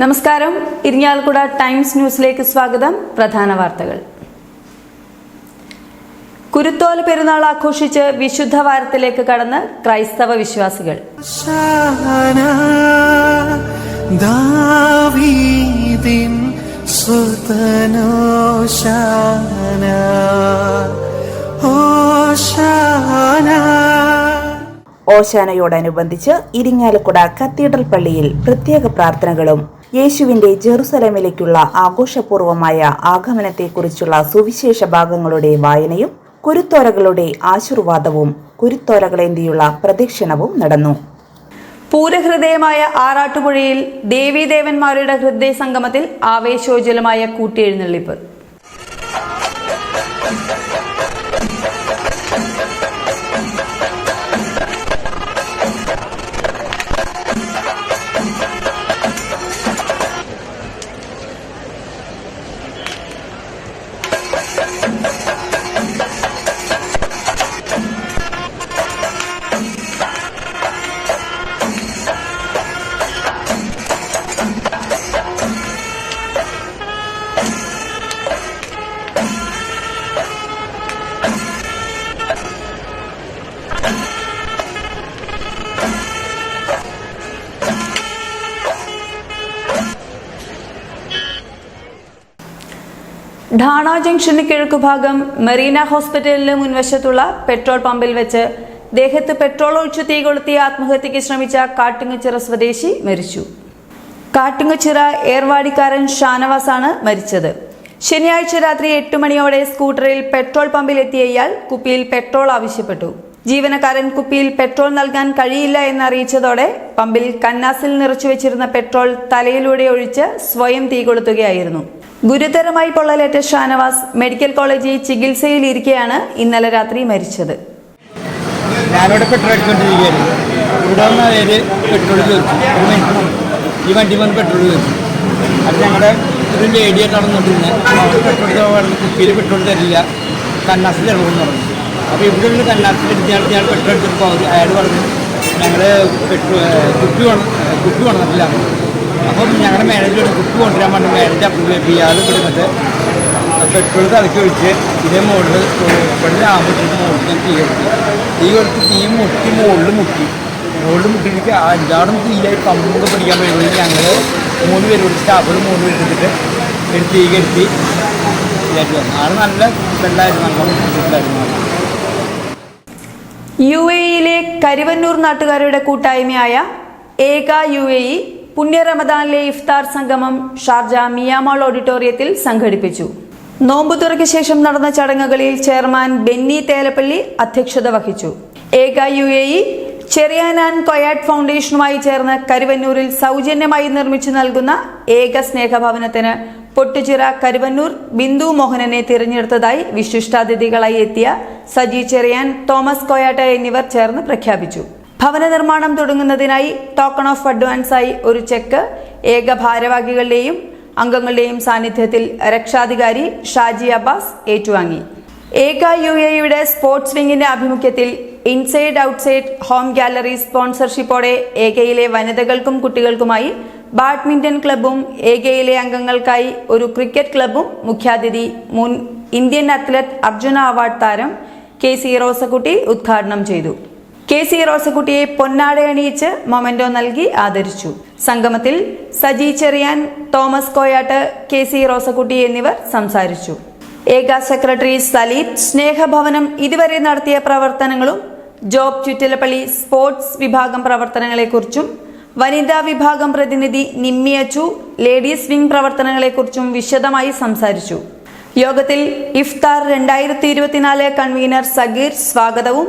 നമസ്കാരം. ഇരിഞ്ഞാലക്കുട ടൈംസ് ന്യൂസിലേക്ക് സ്വാഗതം. പ്രധാന വാർത്തകൾ. കുരുത്തോല പെരുന്നാൾ ആഘോഷിച്ച് വിശുദ്ധ വാരത്തിലേക്ക് കടന്ന് ക്രൈസ്തവ വിശ്വാസികൾ. ഓശാന ഓശാനയോടനുബന്ധിച്ച് ഇരിങ്ങാലക്കുട കത്തീഡ്രൽ പള്ളിയിൽ പ്രത്യേക പ്രാർത്ഥനകളും യേശുവിന്റെ ജെറുസലമിലേക്കുള്ള ആഘോഷപൂർവമായ ആഗമനത്തെക്കുറിച്ചുള്ള സുവിശേഷ ഭാഗങ്ങളുടെ വായനയും കുരുത്തോലകളുടെ ആശീർവാദവും കുരുത്തോലകളേന്തിയുള്ള പ്രദക്ഷിണവും നടന്നു. പൂരഹൃദയമായ ആറാട്ടുപുഴയിൽ ദേവീദേവന്മാരുടെ ഹൃദയ സംഗമത്തിൽ ആവേശോജ്വലമായ കൂട്ടിയെഴുന്നള്ളിപ്പ് ഢാണ ജംഗ്ഷന് കിഴക്കുഭാഗം മെറീന ഹോസ്പിറ്റലിന് മുൻവശത്തുള്ള പെട്രോൾ പമ്പിൽ വെച്ച് ദേഹത്ത് പെട്രോൾ ഒഴിച്ചു തീ കൊളുത്തി ആത്മഹത്യയ്ക്ക് ശ്രമിച്ച കാട്ടുങ്ങച്ചിറ സ്വദേശി മരിച്ചു. കാട്ടുങ്ങച്ചിറ ഏർവാടിക്കാരൻ ആണ് മരിച്ചത്. ശനിയാഴ്ച രാത്രി എട്ട് മണിയോടെ സ്കൂട്ടറിൽ പെട്രോൾ പമ്പിൽ ഇയാൾ കുപ്പിയിൽ പെട്രോൾ ആവശ്യപ്പെട്ടു. ജീവനക്കാരൻ കുപ്പിയിൽ പെട്രോൾ നൽകാൻ കഴിയില്ല എന്നറിയിച്ചതോടെ പമ്പിൽ കന്നാസിൽ നിറച്ചു വെച്ചിരുന്ന പെട്രോൾ തലയിലൂടെ ഒഴിച്ച് സ്വയം തീ കൊളുത്തുകയായിരുന്നു. ഗുരുതരമായി പൊള്ളലേറ്റ ഷാനവാസ് മെഡിക്കൽ കോളേജിൽ ചികിത്സയിലിരിക്കെയാണ് ഇന്നലെ രാത്രി മരിച്ചത്. ഞാനിവിടെ പെട്രോൾ അടിച്ചുകൊണ്ടിരിക്കുകയായിരുന്നു ഇവിടെ പെട്രോൾ പെട്രോൾ അപ്പോൾ പെട്രോൾ പെട്രോൾ കുപ്പി കുപ്പി കൊണ്ടുവന്നിട്ടില്ല അപ്പം ഞങ്ങളുടെ മാനേജർ ബുക്ക് കൊണ്ടുവരാൻ പറഞ്ഞു മാനേജർ അപ്രൂവ് ഇയാൾ കൊടുത്തിട്ട് പെട്രോൾ തലക്കി ഒഴിച്ച് ഇതേ മുകളിൽ ഇവിടെ ആകുമ്പോഴത്തേക്ക് മുകളിൽ ഞാൻ തീ കൊടുത്തു തീ കൊടുത്ത് തീ മുട്ടി മുകളിൽ മുട്ടി. മുകളിൽ മുട്ടിയിട്ട് അഞ്ചാറും തീയായി പമ്പൊക്കെ പിടിക്കാൻ വരുമ്പോൾ ഞങ്ങൾ മൂന്ന് പേര് കൊടുത്ത് സ്റ്റാഫുകൾ മൂന്ന് പേര് എടുത്തിട്ട് എടുത്ത് തീ കെടുത്തി ഇതായിട്ട് നല്ല വെള്ളമായിരുന്നു നല്ല മുട്ടിട്ടുണ്ടായിരുന്നു. യു എയിലെ കരിവന്നൂർ നാട്ടുകാരുടെ കൂട്ടായ്മയായ ഏക യു എ ഇ പുണ്യ റമദാനിലെ ഇഫ്താർ സംഗമം ഷാർജ മിയാമാൾ ഓഡിറ്റോറിയത്തിൽ സംഘടിപ്പിച്ചു. നോമ്പുതുറയ്ക്ക് ശേഷം നടന്ന ചടങ്ങുകളിൽ ചെയർമാൻ ബെന്നി തേലപ്പള്ളി അധ്യക്ഷത വഹിച്ചു. ഏക യു എ ഇ ചെറിയാനാൻ കൊയാറ്റ് ഫൗണ്ടേഷനുമായി ചേർന്ന് കരുവന്നൂരിൽ സൗജന്യമായി നിർമ്മിച്ചു നൽകുന്ന ഏക സ്നേഹഭവനത്തിന് പൊട്ടുചിറ കരുവന്നൂർ ബിന്ദു മോഹനനെ തിരഞ്ഞെടുത്തതായി വിശിഷ്ടാതിഥികളായി എത്തിയ സജി ചെറിയാൻ തോമസ് കൊയാട്ട എന്നിവർ ചേർന്ന് പ്രഖ്യാപിച്ചു. ഭവന നിർമ്മാണം തുടങ്ങുന്നതിനായി ടോക്കൺ ഓഫ് അഡ്വാൻസായി ഒരു ചെക്ക് ഏക ഭാരവാഹികളുടെയും അംഗങ്ങളുടെയും സാന്നിധ്യത്തിൽ രക്ഷാധികാരി ഷാജി അബ്ബാസ് ഏറ്റുവാങ്ങി. ഏക യു എയുടെ സ്പോർട്സ് വിങ്ങിന്റെ ആഭിമുഖ്യത്തിൽ ഇൻസൈഡ് ഔട്ട്സൈഡ് ഹോം ഗാലറി സ്പോൺസർഷിപ്പോടെ ഏകയിലെ വനിതകൾക്കും കുട്ടികൾക്കുമായി ബാഡ്മിന്റൺ ക്ലബും ഏകയിലെ അംഗങ്ങൾക്കായി ഒരു ക്രിക്കറ്റ് ക്ലബും മുഖ്യാതിഥി മുൻ ഇന്ത്യൻ അത്ലറ്റ് അർജുന അവാർഡ് താരം കെ സി റോസക്കുട്ടി ഉദ്ഘാടനം ചെയ്തു. കെ സി റോസക്കുട്ടിയെ പൊന്നാട അണിയിച്ച് മൊമെന്റോ നൽകി ആദരിച്ചു. സംഗമത്തിൽ Saji Cheriyan Thomas Koyatt K C Rosakutty എന്നിവർ സംസാരിച്ചു. ഏക സെക്രട്ടറി സലീം സ്നേഹഭവനം ഇതുവരെ നടത്തിയ പ്രവർത്തനങ്ങളും ജോബ് ചുറ്റിലപ്പള്ളി സ്പോർട്സ് വിഭാഗം പ്രവർത്തനങ്ങളെക്കുറിച്ചും വനിതാ വിഭാഗം പ്രതിനിധി നിമ്മി അച്ചു ലേഡീസ് വിംഗ് പ്രവർത്തനങ്ങളെക്കുറിച്ചും വിശദമായി സംസാരിച്ചു. യോഗത്തിൽ ഇഫ്താർ രണ്ടായിരത്തി ഇരുപത്തിനാല് കൺവീനർ സഗീർ സ്വാഗതവും